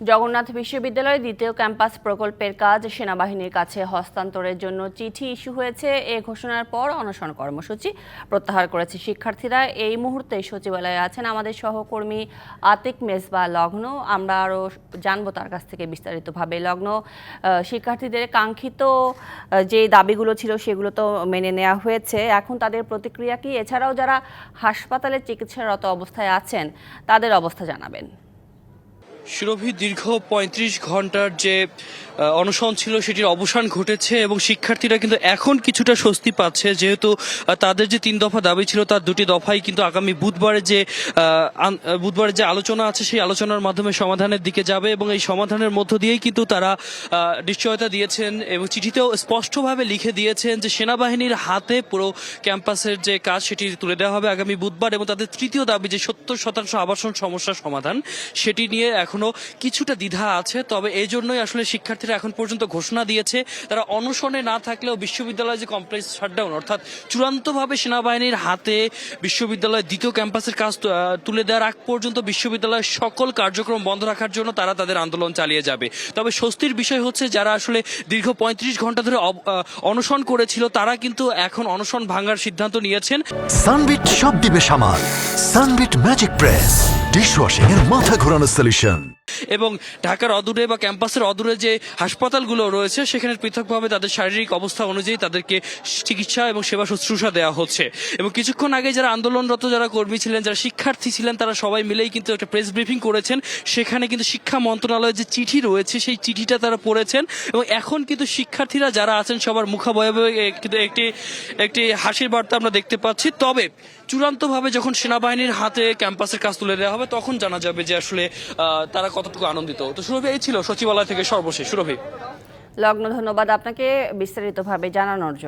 জগন্নাথ বিশ্ববিদ্যালয়ের দ্বিতীয় ক্যাম্পাস প্রকল্পের কাজ সেনাবাহিনীর কাছে হস্তান্তরের জন্য চিঠি ইস্যু হয়েছে। এ ঘোষণার পর অনশন কর্মসূচি প্রত্যাহার করেছে শিক্ষার্থীরা। এই মুহূর্তে সচিবালয়ে আছেন আমাদের সহকর্মী আতিক মেজবা লগ্ন। আমরা আরও জানব তার কাছ থেকে বিস্তারিতভাবে। লগ্ন শিক্ষার্থীদের কাঙ্ক্ষিত যে দাবিগুলো ছিল সেগুলো তো মেনে নেওয়া হয়েছে। এখন তাদের প্রতিক্রিয়া কি? এছাড়াও যারা হাসপাতালে চিকিৎসারত অবস্থায় আছেন, তাদের অবস্থা জানাবেন। সুরভি দীর্ঘ ৩৫ ঘণ্টার যে অনশন ছিল, সেটির অবসান ঘটেছে এবং শিক্ষার্থীরা কিন্তু এখন কিছুটা স্বস্তি পাচ্ছে। যেহেতু তাদের যে তিন দফা দাবি ছিল, তার দুটি দফাই কিন্তু আগামী বুধবারে যে বুধবারের যে আলোচনা আছে, সেই আলোচনার মাধ্যমে সমাধানের দিকে যাবে এবং এই সমাধানের মধ্য দিয়েই কিন্তু তারা নিশ্চয়তা দিয়েছেন এবং চিঠিতেও স্পষ্টভাবে লিখে দিয়েছেন যে সেনাবাহিনীর হাতে পুরো ক্যাম্পাসের যে কাজ, সেটি তুলে দেওয়া হবে আগামী বুধবার এবং তাদের তৃতীয় দাবি যে সত্তর শতাংশ আবাসন সমস্যার সমাধান, সেটি নিয়ে এখনও কিছুটা দ্বিধা আছে, তবে এই জন্যই আসলে শিক্ষার্থীরা এখন পর্যন্ত ঘোষণা দিয়েছে, তারা অনশনে না থাকলেও বিশ্ববিদ্যালয় যে কমপ্লেক্স শাটডাউন, অর্থাৎ চূড়ান্তভাবে সেনাবাহিনীর হাতে বিশ্ববিদ্যালয়ের দ্বিতীয় ক্যাম্পাসের কাজ তুলে দেওয়ার আগ পর্যন্ত বিশ্ববিদ্যালয়ের সকল কার্যক্রম বন্ধ রাখার জন্য তারা তাদের আন্দোলন চালিয়ে যাবে। তবে স্বস্তির বিষয় হচ্ছে, যারা আসলে দীর্ঘ পঁয়ত্রিশ ঘণ্টা ধরে অনশন করেছিল, তারা কিন্তু এখন অনশন ভাঙার সিদ্ধান্ত নিয়েছেন। সানবিট সব দিবে সামাল। Sunbit magic press. ডিশওয়াশিং এর মাথা ঘোরানো সলিউশন এবং ঢাকার অদূরে বা ক্যাম্পাসের অদূরে যে হাসপাতালগুলো রয়েছে, সেখানে পৃথকভাবে তাদের শারীরিক অবস্থা অনুযায়ী তাদেরকে চিকিৎসা এবং সেবা শুশ্রূষা দেওয়া হচ্ছে। এবং কিছুক্ষণ আগে যারা আন্দোলনরত যারা কর্মী ছিলেন, যারা শিক্ষার্থী ছিলেন, তারা সবাই মিলেই কিন্তু একটা প্রেস ব্রিফিং করেছেন। সেখানে কিন্তু শিক্ষা মন্ত্রণালয়ের যে চিঠি রয়েছে, সেই চিঠিটা তারা পড়েছেন। এবং এখন কিন্তু শিক্ষার্থীরা যারা আছেন, সবার মুখাবয়বে কিন্তু একটি একটি হাসির বার্তা আমরা দেখতে পাচ্ছি। তবে চূড়ান্তভাবে যখন সেনাবাহিনীর হাতে ক্যাম্পাসের কাজ তুলে দেওয়া হবে, তখন জানা যাবে যে আসলে তারা কতটুকু আনন্দিত? তো সুরভি, এই ছিল সচিবালয় থেকে সর্বশেষ। সুরভি। লগ্ন ধন্যবাদ আপনাকে বিস্তারিতভাবে জানানোর জন্য।